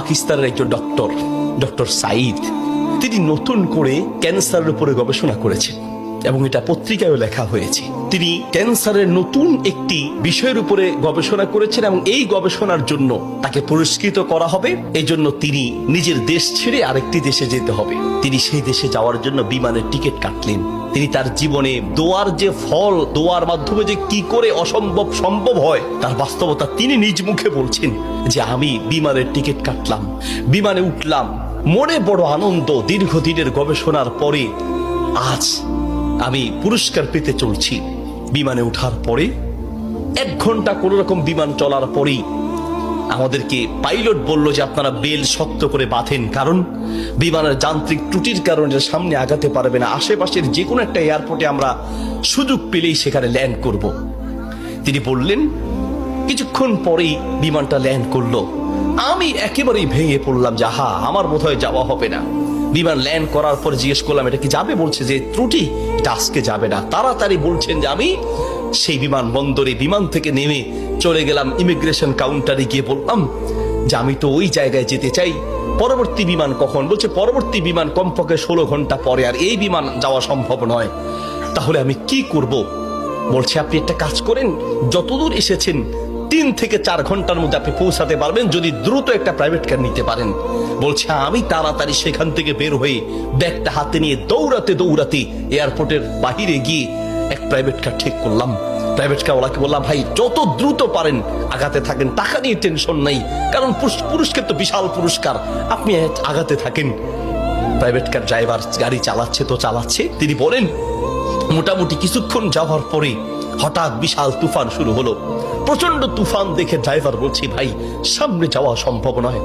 পাকিস্তানের একজন doctor doctor Saeed তিনি নতুন করে ক্যান্সারের উপরে গবেষণা করেছেন। এবং এটা পত্রিকায়ও লেখা হয়েছে। তিনি ক্যান্সারের নতুন একটি বিষয়ের উপরে গবেষণা করেছেন এবং এই গবেষণার জন্য তাকে পুরস্কৃত করা হবে। এই জন্য তিনি নিজের দেশ ছেড়ে আরেকটি দেশে যেতে হবে। তিনি সেই দেশে যাওয়ার জন্য বিমানের টিকিট কাটলেন। তিনি তার জীবনে দোয়ার যে ফল, দোয়ার মাধ্যমে যে কি করে অসম্ভব সম্ভব হয়, তার বাস্তবতা তিনি নিজ মুখে বলছেন যে, আমি বিমানের টিকিট কাটলাম, বিমানে উঠলাম। মনে বড় আনন্দ দীর্ঘদিনের গবেষণার পরে আজ আমি পুরস্কার পেতে চলছি। বিমানে ওঠার পরে এক ঘণ্টা কোন রকম বিমান চলার পরেই আমাদেরকে পাইলট বলল যে আপনারা বেল শক্ত করে বাঁধেন, কারণ বিমানের যান্ত্রিক ত্রুটির কারণে সামনে আগাতে পারবে না। আশেপাশের যে কোনো একটা এয়ারপোর্টে আমরা সুযোগ পেলেই সেখানে ল্যান্ড করব। তিনি বললেন, কিছুক্ষণ পরেই বিমানটা ল্যান্ড করল। আমি একেবারেই ভেঙে পড়লাম যে আমার বোধহয় যাওয়া হবে না। বিমান ল্যান্ড করার পর জিজ্ঞেস করলাম, এটা কি যাবে? বলছে যে, ত্রুটি, এটা আজকে যাবে না। তাড়াতাড়ি বলছেন যে, আমি সেই বিমান বন্দরে বিমান থেকে নেমে চলে গেলাম ইমিগ্রেশন কাউন্টারে গিয়ে বললাম যে, আমি তো ওই জায়গায় যেতে চাই। পরবর্তী বিমান কখন? বলছে, পরবর্তী বিমান কমপক্ষে ষোলো ঘণ্টা পরে, আর এই বিমান যাওয়া সম্ভব নয়। তাহলে আমি কি করব? বলছে, আপনি একটা কাজ করেন, যতদূর এসেছেন তিন থেকে চার ঘণ্টার মধ্যে আপনি পৌঁছাতে পারবেন যদি দ্রুত একটা প্রাইভেট কার নিতে পারেন। বলছে, আমি তাড়াতাড়ি সেখান থেকে বের হয়ে ব্যাগটা হাতে নিয়ে দৌড়াতে দৌড়াতে এয়ারপোর্টের বাহিরে গিয়ে এক প্রাইভেট কার ঠিক করলাম। প্রাইভেট কার ওলাকে বললাম, ভাই, যত দ্রুত পারেন আগাতে থাকেন, টাকা নিয়ে টেনশন নাই, কারণ পুরস- পুরস্কার তো বিশাল পুরস্কার, আপনি আগাতে থাকেন। প্রাইভেট কার ড্রাইভার গাড়ি চালাচ্ছে তো চালাচ্ছে। তিনি বলেন, মোটামুটি কিছুক্ষণ যাওয়ার পরে হঠাৎ বিশাল তুফান শুরু হলো। প্রচণ্ড তুফান দেখে ড্রাইভার বলছি, ভাই, সামনে যাওয়া সম্ভব নয়।